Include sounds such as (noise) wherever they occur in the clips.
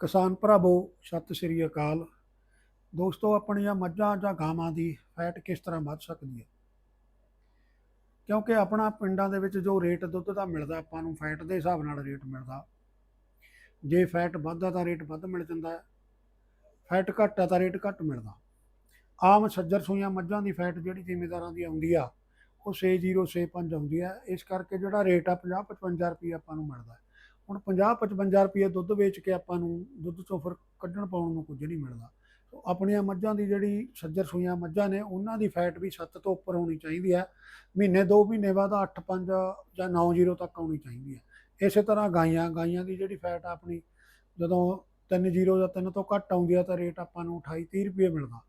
ਕਿਸਾਨ ਭਰਾਵੋ, ਸਤਿ ਸ੍ਰੀ ਅਕਾਲ। ਦੋਸਤੋ, ਆਪਣੀਆਂ ਮੱਝਾਂ ਜਾਂ ਗਾਵਾਂ ਦੀ ਫੈਟ ਕਿਸ ਤਰ੍ਹਾਂ ਵੱਧ ਸਕਦੀ ਹੈ? ਕਿਉਂਕਿ ਆਪਣਾ ਪਿੰਡਾਂ ਦੇ ਵਿੱਚ ਜੋ ਰੇਟ ਦੁੱਧ ਦਾ ਮਿਲਦਾ, ਆਪਾਂ ਨੂੰ ਫੈਟ ਦੇ ਹਿਸਾਬ ਨਾਲ ਰੇਟ ਮਿਲਦਾ। ਜੇ ਫੈਟ ਵੱਧਦਾ ਤਾਂ ਰੇਟ ਵੱਧ ਮਿਲ ਜਾਂਦਾ ਫੈਟ ਘੱਟ ਹੈ ਤਾਂ ਰੇਟ ਘੱਟ ਮਿਲਦਾ। ਆਮ ਸੱਜਰ ਸੂਈਆਂ ਮੱਝਾਂ ਦੀ ਫੈਟ ਜਿਹੜੀ ਜ਼ਿਮੀਦਾਰਾਂ ਦੀ ਆਉਂਦੀ ਆ, ਉਹ 6065 ਆਉਂਦੀ ਹੈ ਇਸ ਕਰਕੇ ਜਿਹੜਾ ਰੇਟ ਆ 50 55 ਰੁਪਏ ਆਪਾਂ ਨੂੰ ਮਿਲਦਾ ਹੁਣ 50 55 ਰੁਪਏ ਦੁੱਧ ਵੇਚ ਕੇ ਆਪਾਂ ਨੂੰ ਦੁੱਧ ਚੋਂ ਫਿਰ ਕੱਢਣ ਪਾਉਣ ਨੂੰ ਕੁਝ ਨਹੀਂ ਮਿਲਦਾ। ਸੋ ਆਪਣੀਆਂ ਮੱਝਾਂ ਦੀ ਜਿਹੜੀ ਸੱਜਰ ਸੂਈਆਂ ਮੱਝਾਂ ਨੇ, ਉਹਨਾਂ ਦੀ ਫੈਟ ਵੀ 7 ਤੋਂ ਉੱਪਰ ਹੋਣੀ ਚਾਹੀਦੀ ਹੈ। ਮਹੀਨੇ 2 ਮਹੀਨੇ ਬਾਅਦ 8 5 ਜਾਂ 9 ਜ਼ੀਰੋ ਤੱਕ ਆਉਣੀ ਚਾਹੀਦੀ ਹੈ। ਇਸੇ ਤਰ੍ਹਾਂ ਗਾਈਆਂ ਗਾਈਆਂ ਦੀ ਜਿਹੜੀ ਫੈਟ ਆਪਣੀ ਜਦੋਂ 3 ਜ਼ੀਰੋ ਜਾਂ 3 ਤੋਂ ਘੱਟ ਆਉਂਦੀ ਆ ਤਾਂ ਰੇਟ ਆਪਾਂ ਨੂੰ 28 30 ਰੁਪਏ ਮਿਲਦਾ।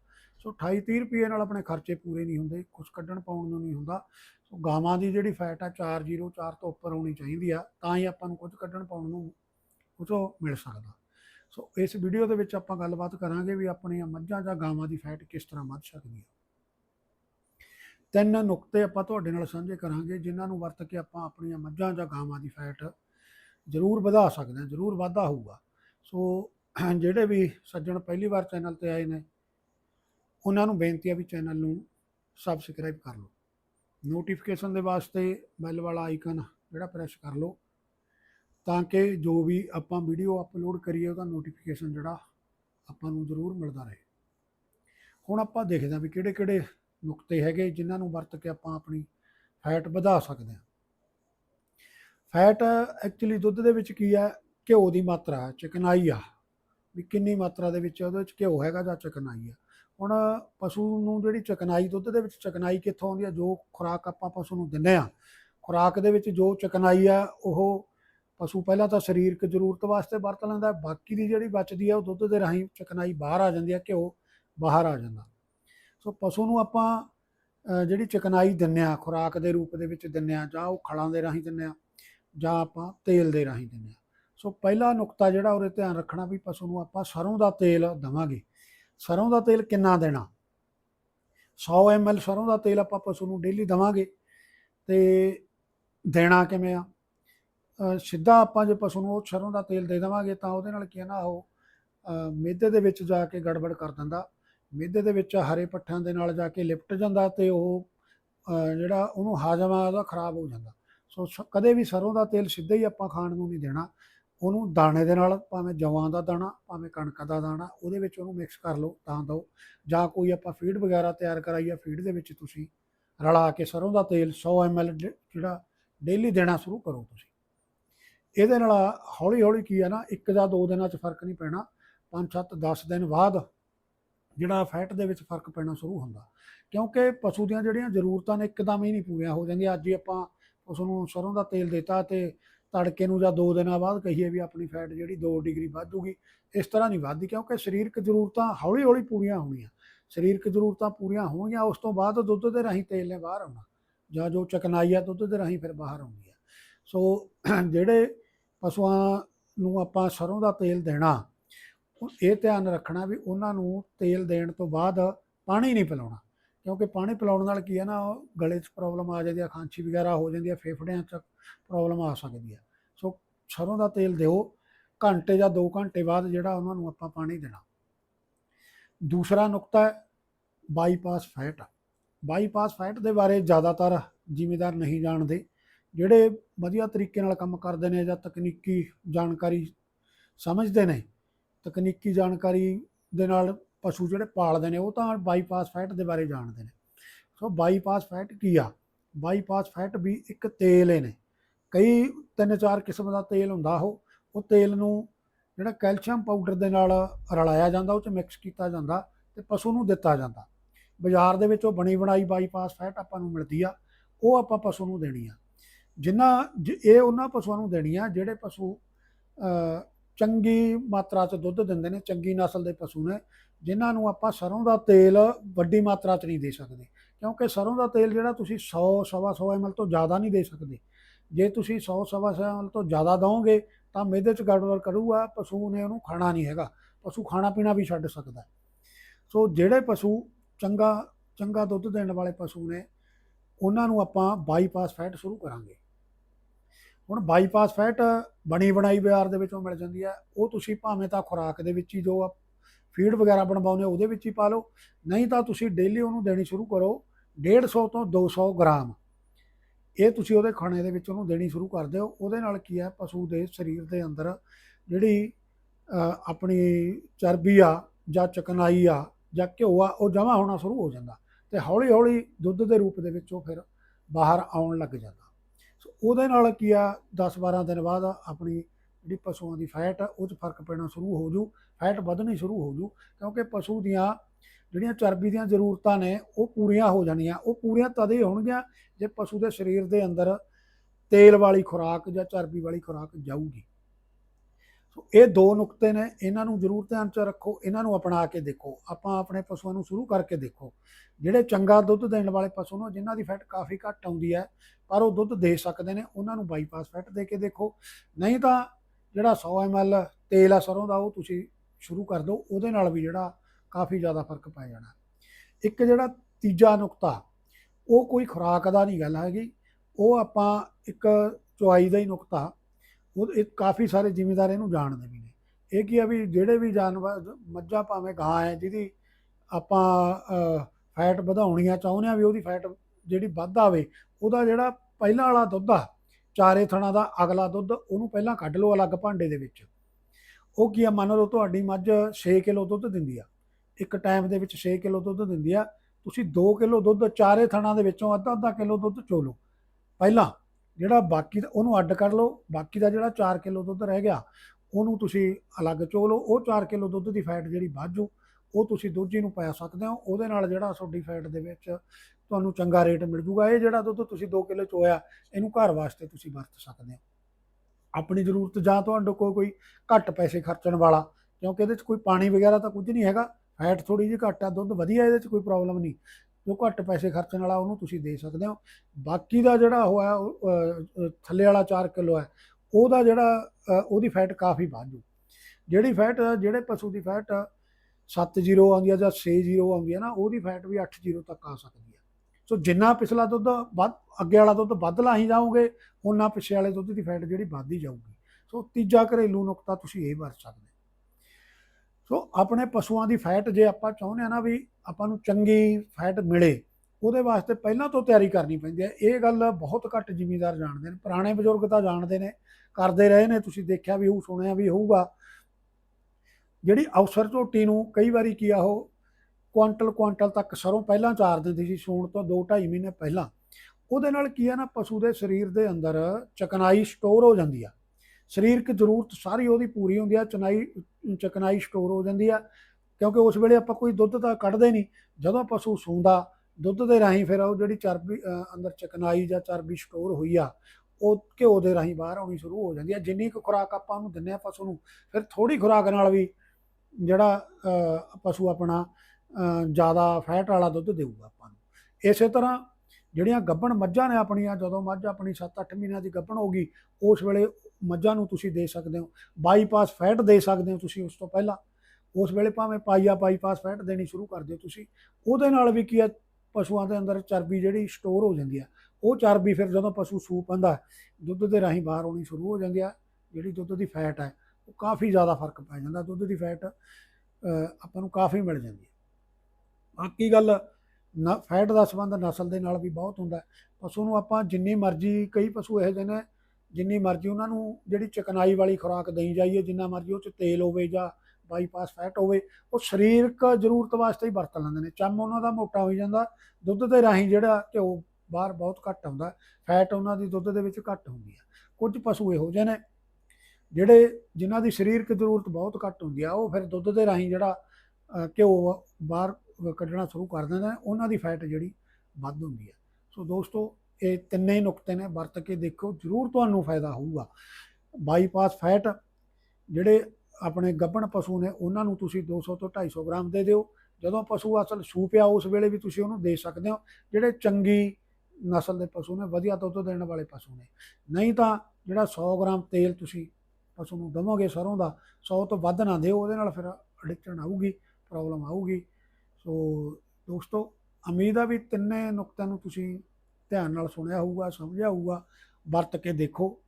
ਸੋ 28 30 ਰੁਪਏ ਨਾਲ ਆਪਣੇ ਖਰਚੇ ਪੂਰੇ ਨਹੀਂ ਹੁੰਦੇ ਕੁਝ ਕੱਢਣ ਪਾਉਣ ਨੂੰ ਨਹੀਂ ਹੁੰਦਾ। ਸੋ ਗਾਵਾਂ ਦੀ ਜਿਹੜੀ ਫੈਟ ਆ 4 ਜ਼ੀਰੋ 4 ਤੋਂ ਉੱਪਰ ਹੋਣੀ ਚਾਹੀਦੀ ਆ, ਤਾਂ ਹੀ ਆਪਾਂ ਨੂੰ ਕੁਝ ਕੱਢਣ ਪਾਉਣ ਨੂੰ ਕੁਛ ਉਹ ਮਿਲ ਸਕਦਾ। ਸੋ ਇਸ ਵੀਡੀਓ ਦੇ ਵਿੱਚ ਆਪਾਂ ਗੱਲਬਾਤ ਕਰਾਂਗੇ ਵੀ ਆਪਣੀਆਂ ਮੱਝਾਂ ਜਾਂ ਗਾਵਾਂ ਦੀ ਫੈਟ ਕਿਸ ਤਰ੍ਹਾਂ ਵੱਧ ਸਕਦੀ ਹੈ ਤਿੰਨ ਨੁਕਤੇ ਆਪਾਂ ਤੁਹਾਡੇ ਨਾਲ ਸਾਂਝੇ ਕਰਾਂਗੇ, ਜਿਨ੍ਹਾਂ ਨੂੰ ਵਰਤ ਕੇ ਆਪਾਂ ਆਪਣੀਆਂ ਮੱਝਾਂ ਜਾਂ ਗਾਵਾਂ ਦੀ ਫੈਟ ਜ਼ਰੂਰ ਵਧਾ ਸਕਦੇ ਹਾਂ, ਜ਼ਰੂਰ ਵਾਧਾ ਹੋਊਗਾ। ਸੋ ਜਿਹੜੇ ਵੀ ਸੱਜਣ ਪਹਿਲੀ ਵਾਰ ਚੈਨਲ ਤੇ ਆਏ ਨੇ ਉਹਨਾਂ ਨੂੰ ਬੇਨਤੀ ਹੈ ਵੀ ਚੈਨਲ ਨੂੰ ਸਬਸਕ੍ਰਾਈਬ ਕਰ ਲਓ। ਨੋਟੀਫਿਕੇਸ਼ਨ ਦੇ ਵਾਸਤੇ ਬੈਲ ਵਾਲਾ ਆਈਕਨ ਜਿਹੜਾ ਪ੍ਰੈਸ ਕਰ ਲਓ ਤਾਂ ਕਿ ਜੋ ਵੀ ਆਪਾਂ ਵੀਡੀਓ ਅਪਲੋਡ ਕਰੀਏ ਉਹਦਾ ਨੋਟੀਫਿਕੇਸ਼ਨ ਜਿਹੜਾ ਆਪਾਂ ਨੂੰ ਜ਼ਰੂਰ ਮਿਲਦਾ ਰਹੇ। ਹੁਣ ਆਪਾਂ ਦੇਖਦੇ ਹਾਂ ਵੀ ਕਿਹੜੇ ਕਿਹੜੇ ਨੁਕਤੇ ਹੈਗੇ ਜਿਨ੍ਹਾਂ ਨੂੰ ਵਰਤ ਕੇ ਆਪਾਂ ਆਪਣੀ ਫੈਟ ਵਧਾ ਸਕਦੇ ਹਾਂ। ਫੈਟ ਐਕਚੁਅਲੀ ਦੁੱਧ ਦੇ ਵਿੱਚ ਕੀ ਹੈ ਘਿਓ ਦੀ ਮਾਤਰਾ, ਚਿਕਨਾਈ ਆ। ਵੀ ਕਿੰਨੀ ਮਾਤਰਾ ਦੇ ਵਿੱਚ ਉਹਦੇ ਵਿੱਚ ਘਿਓ ਹੈਗਾ ਜਾਂ ਚਿਕਨਾਈ ਆ। ਹੁਣ ਪਸ਼ੂ ਨੂੰ ਜਿਹੜੀ ਚਕਨਾਈ, ਦੁੱਧ ਦੇ ਵਿੱਚ ਚਕਨਾਈ ਕਿੱਥੋਂ ਆਉਂਦੀ ਆ? ਜੋ ਖੁਰਾਕ ਆਪਾਂ ਪਸ਼ੂ ਨੂੰ ਦਿੰਦੇ ਆ। ਖੁਰਾਕ ਦੇ ਵਿੱਚ ਜੋ ਚਕਨਾਈ ਆ, ਉਹ ਪਸ਼ੂ ਪਹਿਲਾਂ ਤਾਂ ਸਰੀਰਕ ਜ਼ਰੂਰਤ ਵਾਸਤੇ ਵਰਤ ਲੈਂਦਾ ਬਾਕੀ ਦੀ ਜਿਹੜੀ ਬਚਦੀ ਆ, ਉਹ ਦੁੱਧ ਦੇ ਰਾਹੀਂ ਚਕਨਾਈ ਬਾਹਰ ਆ ਜਾਂਦੀ ਆ, ਘਿਓ ਬਾਹਰ ਆ ਜਾਂਦਾ। ਸੋ ਪਸ਼ੂ ਨੂੰ ਆਪਾਂ ਜਿਹੜੀ ਚਕਨਾਈ ਦਿੰਨੇ ਆ, ਖੁਰਾਕ ਦੇ ਰੂਪ ਦੇ ਵਿੱਚ ਦਿੰਨੇ ਆ, ਜਾਂ ਉਹ ਖਲਾਂ ਦੇ ਰਾਹੀਂ ਦਿੰਨੇ ਆ, ਜਾਂ ਆਪਾਂ ਤੇਲ ਦੇ ਰਾਹੀਂ ਦਿੰਨੇ ਆ। ਸੋ ਪਹਿਲਾ ਨੁਕਤਾ ਜਿਹੜਾ ਉਹਦੇ ਧਿਆਨ ਰੱਖਣਾ ਵੀ ਪਸ਼ੂ ਨੂੰ ਆਪਾਂ ਸਰੋਂ ਦਾ ਤੇਲ ਦਵਾਂਗੇ। ਸਰੋਂ ਦਾ ਤੇਲ ਕਿੰਨਾ ਦੇਣਾ? 100 ml ਸਰੋਂ ਦਾ ਤੇਲ ਆਪਾਂ ਪਸ਼ੂ ਨੂੰ ਡੇਲੀ ਦਵਾਂਗੇ ਤੇ ਦੇਣਾ ਕਿਵੇਂ ਆ? ਸਿੱਧਾ ਆਪਾਂ ਜੇ ਪਸ਼ੂ ਨੂੰ ਉਹ ਸਰੋਂ ਦਾ ਤੇਲ ਦੇ ਦੇਵਾਂਗੇ ਤਾਂ ਉਹਦੇ ਨਾਲ ਕੀ ਹੈ ਨਾ ਉਹ ਅ, ਮਿਹਦੇ ਦੇ ਵਿੱਚ ਜਾ ਕੇ ਗੜਬੜ ਕਰ ਦਿੰਦਾ। ਮਿਹਦੇ ਦੇ ਵਿੱਚ ਹਰੇ ਪੱਠਿਆਂ ਦੇ ਨਾਲ ਜਾ ਕੇ ਲਿਪਟ ਜਾਂਦਾ ਤੇ ਉਹ ਜਿਹੜਾ ਉਹਨੂੰ ਹਾਜ਼ਮਾ ਉਹਦਾ ਖਰਾਬ ਹੋ ਜਾਂਦਾ। ਸੋ ਸ- ਕਦੇ ਵੀ ਸਰੋਂ ਦਾ ਤੇਲ ਸਿੱਧਾ ਹੀ ਆਪਾਂ ਖਾਣ ਨੂੰ ਨਹੀਂ ਦੇਣਾ। ਉਹਨੂੰ ਦਾਣੇ ਦੇ ਨਾਲ, ਭਾਵੇਂ ਜਵਾਂ ਦਾ ਦਾਣਾ, ਭਾਵੇਂ ਕਣਕ ਦਾ ਦਾਣਾ, ਉਹਦੇ ਵਿੱਚ ਉਹਨੂੰ ਮਿਕਸ ਕਰ ਲਓ, ਤਾਂ ਦਿਓ। ਜਾਂ ਕੋਈ ਆਪਾਂ ਫੀਡ ਵਗੈਰਾ ਤਿਆਰ ਕਰਾਈ ਆ ਫੀਡ ਦੇ ਵਿੱਚ ਤੁਸੀਂ, ਰਲਾ ਕੇ ਸਰੋਂ ਦਾ ਤੇਲ 100 ml ਜ- ਜਿਹੜਾ ਡੇਲੀ ਦੇਣਾ ਸ਼ੁਰੂ ਕਰੋ ਤੁਸੀਂ। ਇਹਦੇ ਨਾਲ ਹੌਲੀ ਹੌਲੀ ਕੀ ਆ ਨਾ, ਇੱਕ ਜਾਂ ਦੋ ਦਿਨਾਂ 'ਚ ਫ਼ਰਕ ਨਹੀਂ ਪੈਣਾ 5 7 10 ਦਿਨ ਬਾਅਦ ਜਿਹੜਾ ਫੈਟ ਦੇ ਵਿੱਚ ਫ਼ਰਕ ਪੈਣਾ ਸ਼ੁਰੂ ਹੁੰਦਾ। ਕਿਉਂਕਿ ਪਸ਼ੂ ਦੀਆਂ ਜਿਹੜੀਆਂ ਜ਼ਰੂਰਤਾਂ ਨੇ ਇੱਕਦਮ ਹੀ ਨਹੀਂ ਪੂਰੀਆਂ ਹੋ ਜਾਂਦੀਆਂ। ਅੱਜ ਹੀ ਆਪਾਂ ਉਸ ਨੂੰ ਸਰੋਂ ਦਾ ਤੇਲ ਦਿੱਤਾ ਤੇ ਤੜਕੇ ਨੂੰ ਜਾਂ ਦੋ ਦਿਨਾਂ ਬਾਅਦ ਕਹੀਏ ਵੀ ਆਪਣੀ ਫੈਟ ਜਿਹੜੀ 2 ਡਿਗਰੀ ਵਧੂਗੀ। ਇਸ ਤਰ੍ਹਾਂ ਨਹੀਂ ਵੱਧਦੀ ਕਿਉਂਕਿ ਸਰੀਰਕ ਜ਼ਰੂਰਤਾਂ ਹੌਲੀ ਹੌਲੀ ਪੂਰੀਆਂ ਹੋਣੀਆਂ। ਸਰੀਰਕ ਜ਼ਰੂਰਤਾਂ ਪੂਰੀਆਂ ਹੋਣਗੀਆਂ, ਉਸ ਤੋਂ ਬਾਅਦ ਦੁੱਧ ਦੇ ਰਾਹੀਂ ਤੇਲ ਨੇ ਬਾਹਰ ਆਉਣਾ। ਜਾਂ ਜੋ ਚਕਨਾਈ ਆ, ਦੁੱਧ ਦੇ ਰਾਹੀਂ ਫਿਰ ਬਾਹਰ ਆਉਂਦੀ ਆ। ਸੋ (clears throat) ਜਿਹੜੇ ਪਸ਼ੂਆਂ ਨੂੰ ਆਪਾਂ ਸਰੋਂ ਦਾ ਤੇਲ ਦੇਣਾ ਇਹ ਧਿਆਨ ਰੱਖਣਾ ਵੀ ਉਹਨਾਂ ਨੂੰ ਤੇਲ ਦੇਣ ਤੋਂ ਬਾਅਦ ਪਾਣੀ ਨਹੀਂ ਪਿਲਾਉਣਾ। ਕਿਉਂਕਿ ਪਾਣੀ ਪਿਲਾਉਣ ਨਾਲ ਕੀ ਹੈ ਨਾ ਗਲੇ 'ਚ ਪ੍ਰੋਬਲਮ ਆ ਜਾਂਦੀ ਹੈ ਖਾਂਸੀ ਵਗੈਰਾ ਹੋ ਜਾਂਦੀ ਹੈ ਫੇਫੜਿਆਂ 'ਚ ਪ੍ਰੋਬਲਮ ਆ ਸਕਦੀ ਹੈ ਸੋ ਸਰੋਂ ਦਾ ਤੇਲ ਦਿਓ, ਘੰਟੇ ਜਾਂ 2 ਘੰਟੇ ਬਾਅਦ ਜਿਹੜਾ ਉਹਨਾਂ ਨੂੰ ਆਪਾਂ ਪਾਣੀ ਦੇਣਾ। ਦੂਸਰਾ ਨੁਕਤਾ ਹੈ ਬਾਈਪਾਸ ਫੈਟ ਬਾਈਪਾਸ ਫੈਟ ਦੇ ਬਾਰੇ ਜ਼ਿਆਦਾਤਰ ਜ਼ਿਮੀਦਾਰ ਨਹੀਂ ਜਾਣਦੇ। ਜਿਹੜੇ ਵਧੀਆ ਤਰੀਕੇ ਨਾਲ ਕੰਮ ਕਰਦੇ ਨੇ ਜਾਂ ਤਕਨੀਕੀ ਜਾਣਕਾਰੀ ਸਮਝਦੇ ਨੇ, ਤਕਨੀਕੀ ਜਾਣਕਾਰੀ ਦੇ ਨਾਲ ਪਸ਼ੂ ਜਿਹੜੇ ਪਾਲਦੇ ਨੇ ਉਹ ਤਾਂ ਬਾਈਪਾਸ ਫੈਟ ਦੇ ਬਾਰੇ ਜਾਣਦੇ ਨੇ। ਸੋ ਬਾਈਪਾਸ ਫੈਟ ਕੀ ਆ? ਬਾਈਪਾਸ ਫੈਟ ਵੀ ਇੱਕ ਤੇਲ ਹੀ ਨੇ। ਕਈ ਤਿੰਨ ਚਾਰ ਕਿਸਮ ਦਾ ਤੇਲ ਹੁੰਦਾ ਉਹ। ਉਹ ਤੇਲ ਨੂੰ ਜਿਹੜਾ ਕੈਲਸ਼ੀਅਮ ਪਾਊਡਰ ਦੇ ਨਾਲ ਰਲਾਇਆ ਜਾਂਦਾ, ਉਹ ਚ ਮਿਕਸ ਕੀਤਾ ਜਾਂਦਾ ਤੇ ਪਸ਼ੂ ਨੂੰ ਦਿੱਤਾ ਜਾਂਦਾ। ਬਾਜ਼ਾਰ ਦੇ ਵਿੱਚ ਉਹ ਬਣੀ ਬਣਾਈ ਬਾਈਪਾਸ ਫੈਟ ਆਪਾਂ ਨੂੰ ਮਿਲਦੀ ਆ, ਉਹ ਆਪਾਂ ਪਸ਼ੂ ਨੂੰ ਦੇਣੀ ਆ। ਜਿਨ੍ਹਾਂ ਜ- ਇਹ ਉਹਨਾਂ ਪਸ਼ੂਆਂ ਨੂੰ ਦੇਣੀ ਆ ਜਿਹੜੇ ਪਸ਼ੂ ਚੰਗੀ ਮਾਤਰਾ 'ਚ ਦੁੱਧ ਦਿੰਦੇ ਨੇ, ਚੰਗੀ ਨਸਲ ਦੇ ਪਸ਼ੂ ਨੇ ਜਿਨ੍ਹਾਂ ਨੂੰ ਆਪਾਂ ਸਰੋਂ ਦਾ ਤੇਲ ਵੱਡੀ ਮਾਤਰਾ 'ਚ ਨਹੀਂ ਦੇ ਸਕਦੇ। ਕਿਉਂਕਿ ਸਰੋਂ ਦਾ ਤੇਲ ਜਿਹੜਾ ਤੁਸੀਂ 100 ਸਵਾ 100 ml ਤੋਂ ਜ਼ਿਆਦਾ ਨਹੀਂ ਦੇ ਸਕਦੇ। ਜੇ ਤੁਸੀਂ 100 ਸਵਾ 100 ml ਤੋਂ ਜ਼ਿਆਦਾ ਦਓਗੇ, ਤਾਂ ਮਿਹਦੇ 'ਚ ਗੜਬੜ ਕਰੂਗਾ, ਪਸ਼ੂ ਨੇ ਉਹਨੂੰ ਖਾਣਾ ਨਹੀਂ ਹੈਗਾ। ਪਸ਼ੂ ਖਾਣਾ ਪੀਣਾ ਵੀ ਛੱਡ ਸਕਦਾ ਸੋ ਜਿਹੜੇ ਪਸ਼ੂ ਚੰਗਾ ਚੰਗਾ ਦੁੱਧ ਦੇਣ ਵਾਲੇ ਪਸ਼ੂ ਨੇ, ਉਹਨਾਂ ਨੂੰ ਆਪਾਂ ਬਾਈਪਾਸ ਫੈਟ ਸ਼ੁਰੂ ਕਰਾਂਗੇ। ਹੁਣ ਬਾਈਪਾਸ ਫੈਟ ਬਣੀ ਬਣਾਈ ਬਾਜ਼ਾਰ ਦੇ ਵਿੱਚੋਂ ਮਿਲ ਜਾਂਦੀ ਹੈ। ਉਹ ਤੁਸੀਂ ਭਾਵੇਂ ਤਾਂ ਖੁਰਾਕ ਦੇ ਵਿੱਚ ਹੀ ਜੋ ਫੀਡ ਵਗੈਰਾ ਬਣਵਾਉਂਦੇ ਹੋ, ਉਹਦੇ ਵਿੱਚ ਹੀ ਪਾ ਲਓ। ਨਹੀਂ ਤਾਂ ਤੁਸੀਂ ਡੇਲੀ ਉਹਨੂੰ ਦੇਣੀ ਸ਼ੁਰੂ ਕਰੋ 150 ਤੋਂ 200 ਗ੍ਰਾਮ। ਇਹ ਤੁਸੀਂ ਉਹਦੇ ਖਾਣੇ ਦੇ ਵਿੱਚ ਉਹਨੂੰ ਦੇਣੀ ਸ਼ੁਰੂ ਕਰ ਦਿਓ ਉਹਦੇ ਨਾਲ ਕੀ ਹੈ, ਪਸ਼ੂ ਦੇ ਸਰੀਰ ਦੇ ਅੰਦਰ ਜਿਹੜੀ ਆਪਣੀ ਚਰਬੀ ਆ ਜਾਂ ਚਕਨਾਈ ਆ ਜਾਂ ਘਿਓ ਆ, ਉਹ ਜਮ੍ਹਾਂ ਹੋਣਾ ਸ਼ੁਰੂ ਹੋ ਜਾਂਦਾ ਤੇ ਹੌਲੀ ਹੌਲੀ ਦੁੱਧ ਦੇ ਰੂਪ ਦੇ ਵਿੱਚ ਉਹ ਫਿਰ ਬਾਹਰ ਆਉਣ ਲੱਗ ਜਾਂਦਾ। ਸੋ ਉਹਦੇ ਨਾਲ ਕੀ ਆ 10 12 ਦਿਨ ਬਾਅਦ ਆਪਣੀ ਜਿਹੜੀ ਪਸ਼ੂਆਂ ਦੀ ਫੈਟ ਆ, ਉਹ 'ਚ ਫ਼ਰਕ ਪੈਣਾ ਸ਼ੁਰੂ ਹੋ ਜੂ ਫੈਟ ਵਧਣੀ ਸ਼ੁਰੂ ਹੋ ਜੂ ਕਿਉਂਕਿ ਪਸ਼ੂ ਦੀਆਂ ਜਿਹੜੀਆਂ ਚਰਬੀ ਦੀਆਂ ਜ਼ਰੂਰਤਾਂ ਨੇ ਉਹ ਪੂਰੀਆਂ ਹੋ ਜਾਣੀਆਂ ਉਹ ਪੂਰੀਆਂ ਤਦੇ ਹੋਣਗੀਆਂ ਜੇ ਪਸ਼ੂ ਦੇ ਸਰੀਰ ਦੇ ਅੰਦਰ ਤੇਲ ਵਾਲੀ ਖੁਰਾਕ ਜਾਂ ਚਰਬੀ ਵਾਲੀ ਖੁਰਾਕ ਜਾਊਗੀ। ਸੋ ਇਹ ਦੋ ਨੁਕਤੇ ਨੇ ਇਹਨਾਂ ਨੂੰ ਜ਼ਰੂਰ ਧਿਆਨ 'ਚ ਰੱਖੋ ਇਹਨਾਂ ਨੂੰ ਅਪਣਾ ਕੇ ਦੇਖੋ ਆਪਾਂ ਆਪਣੇ ਪਸ਼ੂਆਂ ਨੂੰ ਸ਼ੁਰੂ ਕਰਕੇ ਦੇਖੋ। ਜਿਹੜੇ ਚੰਗਾ ਦੁੱਧ ਦੇਣ ਵਾਲੇ ਪਸ਼ੂ ਨੇ ਜਿਨ੍ਹਾਂ ਦੀ ਫੈਟ ਕਾਫੀ ਘੱਟ ਆਉਂਦੀ ਹੈ ਪਰ ਉਹ ਦੁੱਧ ਦੇ ਸਕਦੇ ਨੇ ਉਹਨਾਂ ਨੂੰ ਬਾਈਪਾਸ ਫੈਟ ਦੇ ਕੇ ਦੇਖੋ। ਨਹੀਂ ਤਾਂ ਜਿਹੜਾ 100 ml ਤੇਲ ਆ ਸਰੋਂ ਦਾ, ਉਹ ਤੁਸੀਂ ਸ਼ੁਰੂ ਕਰ ਦਿਓ, ਉਹਦੇ ਨਾਲ ਵੀ ਜਿਹੜਾ ਕਾਫੀ ਜ਼ਿਆਦਾ ਫ਼ਰਕ ਪੈ ਜਾਣਾ। ਇੱਕ ਜਿਹੜਾ ਤੀਜਾ ਨੁਕਤਾ, ਉਹ ਕੋਈ ਖੁਰਾਕ ਦਾ ਨਹੀਂ ਗੱਲ ਹੈਗੀ। ਉਹ ਆਪਾਂ ਇੱਕ ਚੁਆਈ ਦਾ ਹੀ ਨੁਕਤਾ, ਉਹ ਇਹ ਕਾਫੀ ਸਾਰੇ ਜ਼ਿਮੀਂਦਾਰ ਇਹਨੂੰ ਜਾਣਦੇ ਵੀ ਨੇ। ਇਹ ਕੀ ਆ ਵੀ ਜਿਹੜੇ ਵੀ ਜਾਨਵਰ, ਮੱਝਾਂ ਭਾਵੇਂ ਗਾਂ ਹੈ ਜਿਹਦੀ ਆਪਾਂ ਫੈਟ ਵਧਾਉਣੀਆਂ ਚਾਹੁੰਦੇ ਆ ਵੀ ਉਹਦੀ ਫੈਟ ਜਿਹੜੀ ਵੱਧ ਆਵੇ, ਉਹਦਾ ਜਿਹੜਾ ਪਹਿਲਾਂ ਵਾਲਾ ਦੁੱਧ ਆ ਚਾਰੇ ਥਣਾ ਦਾ ਅਗਲਾ ਦੁੱਧ ਉਹਨੂੰ ਪਹਿਲਾਂ ਕੱਢ ਲਓ ਅਲੱਗ ਭਾਂਡੇ ਦੇ ਵਿੱਚ। ਉਹ ਕੀ ਆ? ਮੰਨ ਲਓ ਤੁਹਾਡੀ ਮੱਝ 6 ਕਿਲੋ ਦੁੱਧ ਦਿੰਦੀ ਆ। ਇੱਕ ਟਾਈਮ ਦੇ ਵਿੱਚ 6 ਕਿਲੋ ਦੁੱਧ ਦਿੰਦੀ ਆ। ਤੁਸੀਂ 2 ਕਿਲੋ ਦੁੱਧ ਚਾਰੇ ਥਣਾ ਦੇ ਵਿੱਚੋਂ ਅੱਧਾ ਅੱਧਾ ਕਿਲੋ ਦੁੱਧ ਚੋ ਲਓ। ਪਹਿਲਾਂ ਜਿਹੜਾ ਬਾਕੀ ਦਾ ਉਹਨੂੰ ਅੱਡ ਕਰ ਲਓ। ਬਾਕੀ ਦਾ ਜਿਹੜਾ 4 ਕਿਲੋ ਦੁੱਧ ਰਹਿ ਗਿਆ, ਉਹਨੂੰ ਤੁਸੀਂ ਅਲੱਗ ਚੋ ਲਓ। ਉਹ 4 ਕਿਲੋ ਦੁੱਧ ਦੀ ਫੈਟ ਜਿਹੜੀ ਵਾਧੂ ਉਹ ਤੁਸੀਂ ਦੂਜੀ ਨੂੰ ਪਾ ਸਕਦੇ ਹੋ ਉਹਦੇ ਨਾਲ ਜਿਹੜਾ ਤੁਹਾਡੀ ਫੈਟ ਦੇ ਵਿੱਚ ਤੁਹਾਨੂੰ ਚੰਗਾ ਰੇਟ ਮਿਲ ਜੂਗਾ। ਇਹ ਜਿਹੜਾ ਦੁੱਧ ਤੁਸੀਂ 2 ਕਿਲੋ ਚੋਇਆ ਇਹਨੂੰ ਘਰ ਵਾਸਤੇ ਤੁਸੀਂ ਵਰਤ ਸਕਦੇ ਹੋ। ਆਪਣੀ ਜ਼ਰੂਰਤ ਜਾਂ ਤੁਹਾਡੇ ਕੋਲ ਕੋਈ ਘੱਟ ਪੈਸੇ ਖਰਚਣ ਵਾਲਾ ਕਿਉਂਕਿ ਇਹਦੇ 'ਚ ਕੋਈ ਪਾਣੀ ਵਗੈਰਾ ਤਾਂ ਕੁਝ ਨਹੀਂ ਹੈਗਾ। ਫੈਟ ਥੋੜੀ ਜਿਹੀ ਘੱਟ ਆ ਦੁੱਧ ਵਧੀਆ ਇਹਦੇ 'ਚ ਕੋਈ ਪ੍ਰੋਬਲਮ ਨਹੀਂ। ਜੋ ਘੱਟ ਪੈਸੇ ਖਰਚਣ ਵਾਲਾ ਉਹਨੂੰ ਤੁਸੀਂ ਦੇ ਸਕਦੇ ਹੋ। ਬਾਕੀ ਦਾ ਜਿਹੜਾ ਹੋਇਆ ਉਹ, ਅ, ਅ, ਥੱਲੇ ਵਾਲਾ 4 ਕਿਲੋ ਹੈ ਉਹਦਾ ਜਿਹੜਾ ਉਹਦੀ ਫੈਟ ਕਾਫੀ ਵਾਧੂ ਜਿਹੜੀ ਫੈਟ ਜਿਹੜੇ ਪਸ਼ੂ ਦੀ ਫੈਟ 70 ਆਉਂਦੀ ਹੈ ਜਾਂ 60 ਆਉਂਦੀ ਹੈ ਨਾ, ਉਹਦੀ ਫੈਟ ਵੀ 80 ਤੱਕ ਆ ਸਕਦੀ ਹੈ ਸੋ ਜਿੰਨਾ ਪਿਛਲਾ ਦੁੱਧ ਵੱਧ, ਅੱਗੇ ਵਾਲਾ ਦੁੱਧ ਵੱਧ ਲਾਹੀ ਜਾਓਗੇ ਉਹਨਾਂ ਪਿਛੇ ਵਾਲੇ ਦੁੱਧ ਦੀ ਫੈਟ ਜਿਹੜੀ ਵੱਧਦੀ ਜਾਊਗੀ। ਸੋ ਤੀਜਾ ਘਰੇਲੂ ਨੁਕਤਾ ਤੁਸੀਂ ਇਹ ਵਰਤ ਸਕਦੇ ਸੋ ਆਪਣੇ ਪਸ਼ੂਆਂ ਦੀ ਫੈਟ ਜੇ ਆਪਾਂ ਚਾਹੁੰਦੇ ਆ ਨਾ ਵੀ ਆਪਾਂ ਨੂੰ ਚੰਗੀ ਫੈਟ ਮਿਲੇ, ਉਹਦੇ ਵਾਸਤੇ ਪਹਿਲਾਂ ਤੋਂ ਤਿਆਰੀ ਕਰਨੀ ਪੈਂਦੀ ਹੈ ਇਹ ਗੱਲ ਬਹੁਤ ਘੱਟ ਜ਼ਿਮੀਦਾਰ ਜਾਣਦੇ ਨੇ, ਪੁਰਾਣੇ ਬਜ਼ੁਰਗ ਤਾਂ ਜਾਣਦੇ ਨੇ, ਕਰਦੇ ਰਹੇ ਨੇ, ਤੁਸੀਂ ਦੇਖਿਆ ਵੀ ਹੋਊ, ਸੁਣਿਆ ਵੀ ਹੋਊਗਾ। ਜਿਹੜੀ ਅਵਸਰ ਝੋਟੀ ਨੂੰ ਕਈ ਵਾਰੀ ਕੀ ਆ ਉਹ ਕੁਆਂਟਲ ਕੁਆਂਟਲ ਤੱਕ ਸਰੋਂ ਪਹਿਲਾਂ ਚਾਰ ਦਿੰਦੀ ਸੀ, ਸੂਣ ਤੋਂ 2.5 ਮਹੀਨੇ ਪਹਿਲਾਂ। ਉਹਦੇ ਨਾਲ ਕੀ ਆ ਨਾ, ਪਸ਼ੂ ਦੇ ਸਰੀਰ ਦੇ ਅੰਦਰ ਚਕਨਾਈ ਸਟੋਰ ਹੋ ਜਾਂਦੀ ਆ। ਸਰੀਰਕ ਜ਼ਰੂਰਤ ਸਾਰੀ ਉਹਦੀ ਪੂਰੀ ਹੁੰਦੀ ਆ, ਚਨਾਈ, ਚਕਨਾਈ ਸਟੋਰ ਹੋ ਜਾਂਦੀ ਆ, ਕਿਉਂਕਿ ਉਸ ਵੇਲੇ ਆਪਾਂ ਕੋਈ ਦੁੱਧ ਤਾਂ ਕੱਢਦੇ ਨਹੀਂ। ਜਦੋਂ ਪਸ਼ੂ ਸੂੰਦਾ, ਦੁੱਧ ਦੇ ਰਾਹੀਂ ਫਿਰ ਉਹ ਜਿਹੜੀ ਚਰਬੀ ਅੰਦਰ ਚਕਨਾਈ ਜਾਂ ਚਰਬੀ ਸਟੋਰ ਹੋਈ ਆ, ਉਹ ਘਿਓ ਦੇ ਰਾਹੀਂ ਬਾਹਰ ਆਉਣੀ ਸ਼ੁਰੂ ਹੋ ਜਾਂਦੀ ਆ। ਜਿੰਨੀ ਕੁ ਖੁਰਾਕ ਆਪਾਂ ਉਹਨੂੰ ਦਿੰਨੇ ਆ ਪਸ਼ੂ ਨੂੰ, ਫਿਰ ਥੋੜੀ ਖੁਰਾਕ ਨਾਲ ਵੀ ਜਿਹੜਾ ਪਸ਼ੂ ਆਪਣਾ ਜ਼ਿਆਦਾ ਫੈਟ ਵਾਲਾ ਦੁੱਧ ਦੇਊਗਾ ਆਪਾਂ ਨੂੰ। ਇਸੇ ਤਰ੍ਹਾਂ ਜਿਹੜੀਆਂ ਗੱਭਣ ਮੱਝਾਂ ਨੇ ਆਪਣੀਆਂ, ਜਦੋਂ ਮੱਝ ਆਪਣੀ 7-8 ਮਹੀਨਿਆਂ ਦੀ ਗੱਭਣ ਹੋਗੀ ਉਸ ਵੇਲੇ ਮੱਝਾਂ ਨੂੰ ਤੁਸੀਂ ਦੇ ਸਕਦੇ ਹੋ ਬਾਈਪਾਸ ਫੈਟ ਦੇ ਸਕਦੇ ਹੋ ਤੁਸੀਂ ਉਸ ਤੋਂ ਪਹਿਲਾਂ। ਉਸ ਵੇਲੇ ਭਾਵੇਂ ਪਾਈਆ ਬਾਈਪਾਸ ਫੈਟ ਦੇਣੀ ਸ਼ੁਰੂ ਕਰ ਦਿਓ ਤੁਸੀਂ। ਉਹਦੇ ਨਾਲ ਵੀ ਕੀ ਹੈ, ਪਸ਼ੂਆਂ ਦੇ ਅੰਦਰ ਚਰਬੀ ਜਿਹੜੀ ਸਟੋਰ ਹੋ ਜਾਂਦੀ ਆ ਉਹ ਚਰਬੀ ਫਿਰ ਜਦੋਂ ਪਸ਼ੂ ਸੂ ਪੈਂਦਾ, ਦੁੱਧ ਦੇ ਰਾਹੀਂ ਬਾਹਰ ਆਉਣੀ ਸ਼ੁਰੂ ਹੋ ਜਾਂਦੀ ਆ ਜਿਹੜੀ ਦੁੱਧ ਦੀ ਫੈਟ ਹੈ ਉਹ ਕਾਫੀ ਜ਼ਿਆਦਾ ਫ਼ਰਕ ਪੈ ਜਾਂਦਾ, ਦੁੱਧ ਦੀ ਫੈਟ ਆਪਾਂ ਨੂੰ ਕਾਫੀ ਮਿਲ ਜਾਂਦੀ ਹੈ। ਬਾਕੀ ਗੱਲ, ਨਾ, ਫੈਟ ਦਾ ਸੰਬੰਧ ਨਸਲ ਦੇ ਨਾਲ ਵੀ ਬਹੁਤ ਹੁੰਦਾ ਪਸ਼ੂ ਨੂੰ ਆਪਾਂ ਜਿੰਨੀ ਮਰਜ਼ੀ, ਕਈ ਪਸ਼ੂ ਇਹੋ ਜਿਹੇ ਨੇ, ਜਿੰਨੀ ਮਰਜ਼ੀ ਉਹਨਾਂ ਨੂੰ ਜਿਹੜੀ ਚਕਨਾਈ ਵਾਲੀ ਖੁਰਾਕ ਦੇਈ ਜਾਈਏ, ਜਿੰਨਾ ਮਰਜ਼ੀ ਉਹ ਚ ਤੇਲ ਹੋਵੇ ਜਾਂ ਬਾਈਪਾਸ ਫੈਟ ਹੋਵੇ, ਉਹ ਸਰੀਰਕ ਜ਼ਰੂਰਤ ਵਾਸਤੇ ਹੀ ਵਰਤ ਲੈਂਦੇ ਨੇ। ਚੰਮ ਉਹਨਾਂ ਦਾ ਮੋਟਾ ਹੋ ਜਾਂਦਾ, ਦੁੱਧ ਦੇ ਰਾਹੀਂ ਜਿਹੜਾ ਘਿਓ ਬਾਹਰ ਬਹੁਤ ਘੱਟ ਆਉਂਦਾ, ਫੈਟ ਉਹਨਾਂ ਦੀ ਦੁੱਧ ਦੇ ਵਿੱਚ ਘੱਟ ਹੁੰਦੀ ਹੈ। ਕੁਝ ਪਸ਼ੂ ਇਹੋ ਜਿਹੇ ਨੇ ਜਿਹੜੇ ਜਿਨ੍ਹਾਂ ਦੀ ਸਰੀਰਕ ਜ਼ਰੂਰਤ ਬਹੁਤ ਘੱਟ ਹੁੰਦੀ ਆ, ਉਹ ਫਿਰ ਦੁੱਧ ਦੇ ਰਾਹੀਂ ਜਿਹੜਾ ਘਿਓ ਬਾਹਰ ਕੱਢਣਾ ਸ਼ੁਰੂ ਕਰ ਦਿੰਦੇ ਨੇ ਉਹਨਾਂ ਦੀ ਫੈਟ ਜਿਹੜੀ ਵੱਧ ਹੁੰਦੀ ਹੈ ਸੋ ਦੋਸਤੋ, ਇਹ ਤਿੰਨੇ ਨੁਕਤੇ ਨੇ, ਵਰਤ ਕੇ ਦੇਖੋ, ਜ਼ਰੂਰ ਤੁਹਾਨੂੰ ਫਾਇਦਾ ਹੋਊਗਾ। ਬਾਈਪਾਸ ਫੈਟ ਜਿਹੜੇ ਆਪਣੇ ਗੱਭਣ ਪਸ਼ੂ ਨੇ, ਉਹਨਾਂ ਨੂੰ ਤੁਸੀਂ 200 ਤੋਂ 250 ਗ੍ਰਾਮ ਦੇ ਦਿਓ। ਜਦੋਂ ਪਸ਼ੂ ਅਸਲ ਸੂ ਪਿਆ, ਉਸ ਵੇਲੇ ਵੀ ਤੁਸੀਂ ਉਹਨੂੰ ਦੇ ਸਕਦੇ ਹੋ। ਜਿਹੜੇ ਚੰਗੀ ਨਸਲ ਦੇ ਪਸ਼ੂ ਨੇ, ਵਧੀਆ ਦੁੱਧ ਦੇਣ ਵਾਲੇ ਪਸ਼ੂ ਨੇ। ਨਹੀਂ ਤਾਂ ਜਿਹੜਾ 100 ਗ੍ਰਾਮ ਤੇਲ ਤੁਸੀਂ ਪਸ਼ੂ ਨੂੰ ਦਵੋਗੇ ਸਰੋਂ ਦਾ 100 ਤੋਂ ਵੱਧ ਨਾ ਦਿਓ, ਉਹਦੇ ਨਾਲ ਫਿਰ ਐਡਿਕਸ਼ਨ ਆਊਗੀ ਪ੍ਰੋਬਲਮ ਆਊਗੀ। ਸੋ ਦੋਸਤੋ, ਉਮੀਦ ਆ ਵੀ ਤਿੰਨੇ ਨੁਕਤਿਆਂ ਨੂੰ ਤੁਸੀਂ ਧਿਆਨ ਨਾਲ ਸੁਣਿਆ ਹੋਊਗਾ, ਸਮਝਿਆ ਹੋਊਗਾ, ਵਰਤ ਕੇ ਦੇਖੋ।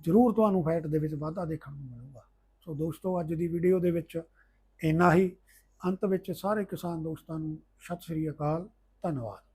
ਜ਼ਰੂਰ ਤੁਹਾਨੂੰ ਫੈਟ ਦੇ ਵਿੱਚ ਵਾਧਾ ਦੇਖਣ ਨੂੰ ਮਿਲੂਗਾ। ਸੋ ਦੋਸਤੋ, ਅੱਜ ਦੀ ਵੀਡੀਓ ਦੇ ਵਿੱਚ ਇੰਨਾ ਹੀ। ਅੰਤ ਵਿੱਚ ਸਾਰੇ ਕਿਸਾਨ ਦੋਸਤਾਂ ਨੂੰ ਸਤਿ ਸ੍ਰੀ ਅਕਾਲ, ਧੰਨਵਾਦ।